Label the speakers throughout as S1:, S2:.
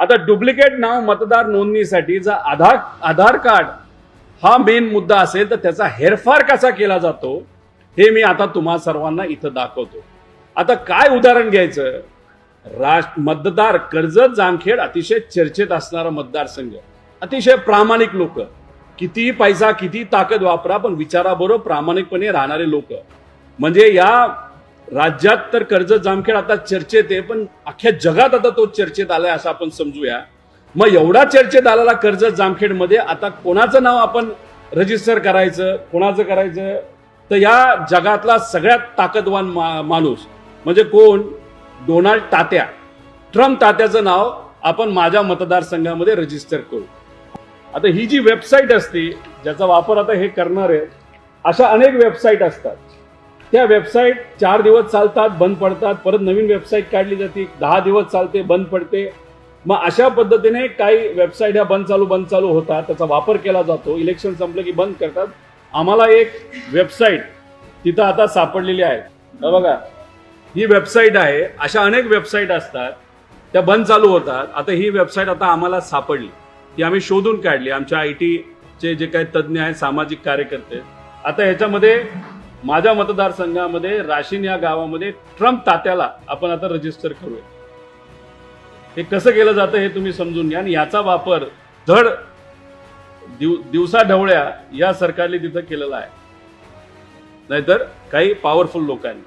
S1: आता डुप्लिकेट नाव मतदार नोंदणीसाठी जर आधार आधार कार्ड हा मेन मुद्दा असेल तर त्याचा हेरफार कसा केला जातो हे मी आता तुम्हा सर्वांना इथं दाखवतो. आता काय उदाहरण घ्यायचं? राष्ट्र मतदार कर्जत जामखेड अतिशय चर्चेत असणारा मतदारसंघ. अतिशय प्रामाणिक लोक. कितीही पैसा किती ताकद वापरा पण विचाराबरोबर प्रामाणिकपणे राहणारे लोक. म्हणजे या राज्यात तर कर्जत जामखेड आता चर्चेत आहे पण अख्ख्या जगात आता तो चर्चेत आलाय असं आपण समजूया. मग एवढा चर्चेत आलेला कर्जत जामखेडमध्ये आता कोणाचं नाव आपण रजिस्टर करायचं कोणाचं करायचं? तर या जगातला सगळ्यात ताकदवान मा माणूस म्हणजे कोण? डोनाल्ड तात्या. ट्रम्प तात्याचं नाव आपण माझ्या मतदारसंघामध्ये रजिस्टर करू. आता ही जी वेबसाईट असते ज्याचा वापर आता हे करणार आहे अशा अनेक वेबसाईट असतात. त्या वेबसाईट चार दिवस चालतात बंद पडतात. परत नवीन वेबसाईट काढली जाते. दहा दिवस चालते बंद पडते. मग अशा पद्धतीने काही वेबसाईट ह्या बंद चालू बंद चालू होतात. त्याचा वापर केला जातो. इलेक्शन संपलं की बंद करतात. आम्हाला एक वेबसाईट तिथं आता सापडलेली आहे. बघा ही वेबसाईट आहे. अशा अनेक वेबसाईट असतात. त्या बंद चालू होतात. आता ही वेबसाईट आता आम्हाला सापडली. ती आम्ही शोधून काढली. आमच्या आय टीचे जे काही तज्ज्ञ आहेत सामाजिक कार्यकर्ते. आता ह्याच्यामध्ये माझ्या मतदारसंघामध्ये राशीन या गावामध्ये ट्रम्प तात्याला आपण आता रजिस्टर करूया. हे कसं केलं जातं हे तुम्ही समजून घ्या आणि याचा वापर धड दिव दिवसा ढवळ्या या सरकारने तिथं केलेला आहे. नाहीतर काही पॉवरफुल लोकांनी.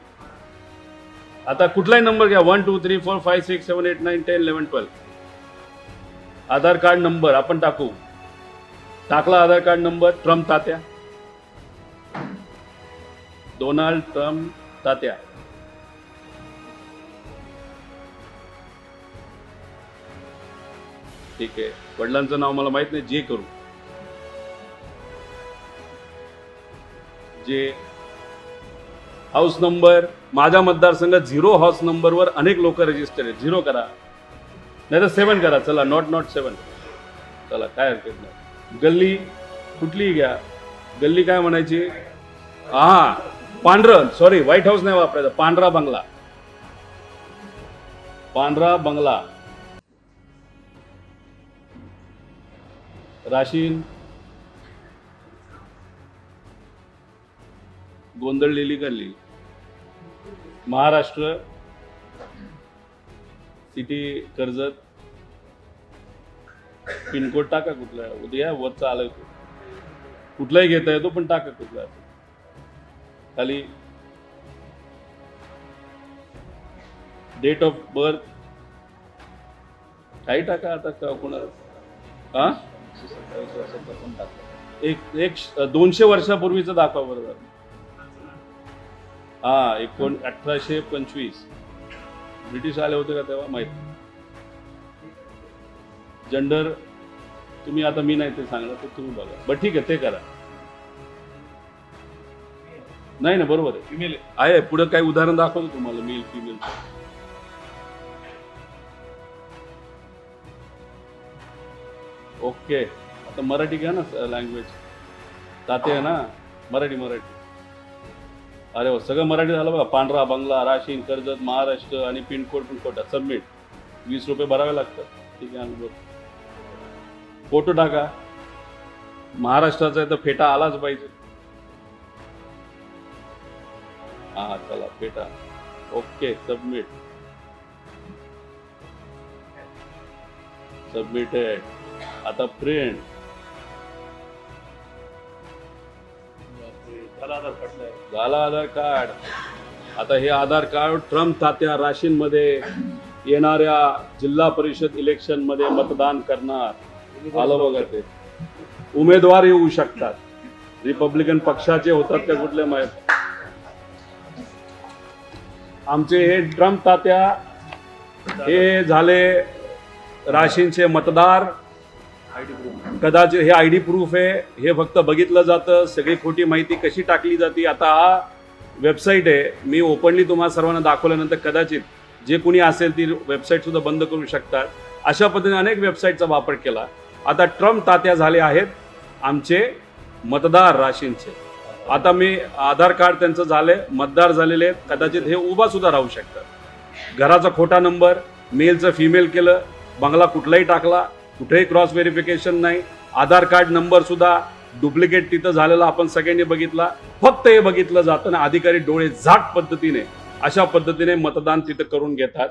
S1: आता कुठलाही नंबर घ्या. One two three four five six seven eight nine ten eleven twelve Aadhaar card number आपण टाकू. टाकला आधार कार्ड नंबर ट्रम्प तात्या. डोनाल्ड ट्रम्प तात्या ठीक आहे. वडिलांचं नाव मला माहीत नाही जे करू. जे हाऊस नंबर माझ्या मतदारसंघात झिरो हाऊस नंबरवर अनेक लोक रजिस्टर आहेत. झिरो करा. नाही तर सेवन करा. चला नॉट नॉट सेवन चला काय हरकत नाही. गल्ली कुठलीही घ्या. गल्ली काय म्हणायची? हा. पांढरं सॉरी व्हाईट हाऊस नाही वापरायचं पांढरा बंगला. पांढरा बंगला. राशीन. गोंधळलेली गल्ली. महाराष्ट्र. सिटी कर्जत. पिनकोड टाका कुठला उद्या वरचा आलं कुठलाही घेता येतो पण टाका कुठला. खाली. डेट ऑफ बर्थ काही टाका आता का कोणाला? हा? एक एक दोनशे वर्षापूर्वीचं दाखवा बरोबर हा एकोण अठराशे पंचवीस. ब्रिटिश आले होते का तेव्हा? माहीत जेंडर तुम्ही आता मी नाही ते सांगणार तर तुम्ही बघा. बरं ठीक आहे ते करा. नाही ना बरोबर आहे. फिमेल आहे. पुढे काही उदाहरण दाखवतो तुम्हाला मेल फिमेल ओके आता मराठी घ्या ना लँग्वेज ताते आहे ना? मराठी मराठी. अरे हो सगळं मराठी झालं बघा. पांढरा बंगला राशीन कर्जत महाराष्ट्र आणि पिनकोड पण कोटा सबमिट वीस रुपये भरावे लागतात. ठीक आहे अनुभव फोटो टाका. महाराष्ट्राचा आहे तर फेटा आलाच पाहिजे. हा चला फेटा ओके सबमिट. सबमिटेड आता प्रिंट झाला आधार कार्ड आता हे आधार कार्ड ट्रम्प तात्या राशीन मध्ये येणाऱ्या जिल्हा परिषद इलेक्शनमध्ये मतदान करणार. आलं बघा ते. उमेदवार येऊ शकतात. रिपब्लिकन पक्षाचे होतात का कुठले माहीत? आमचे हे ड्रम तात्या हे झाले राशींचे मतदार. कदाचित हे आय डी प्रूफ आहे. हे फक्त बघितलं जातं. सगळी खोटी माहिती कशी टाकली जाते आता हा वेबसाईट आहे. मी ओपनली तुम्हाला सर्वांना दाखवल्यानंतर कदाचित जे कुणी असेल ती वेबसाईटसुद्धा बंद करू शकतात. अशा पद्धतीने अनेक वेबसाईटचा वापर केला. आता ट्रम्प तात्या झाले आहेत आमचे मतदार राशींचे. आता मी आधार कार्ड त्यांचं झालंय मतदार झालेले आहेत. कदाचित हे उभा सुद्धा राहू शकतात. घराचा खोटा नंबर मेलचं फिमेल केलं बंगला कुठलाही टाकला कुठेही क्रॉस व्हेरिफिकेशन नाही आधार कार्ड नंबर सुद्धा डुप्लिकेट तिथं झालेला आपण सगळ्यांनी बघितला. फक्त हे बघितलं जातं ना अधिकारी डोळे झाट पद्धतीने अशा पद्धतीने मतदान तिथं करून घेतात.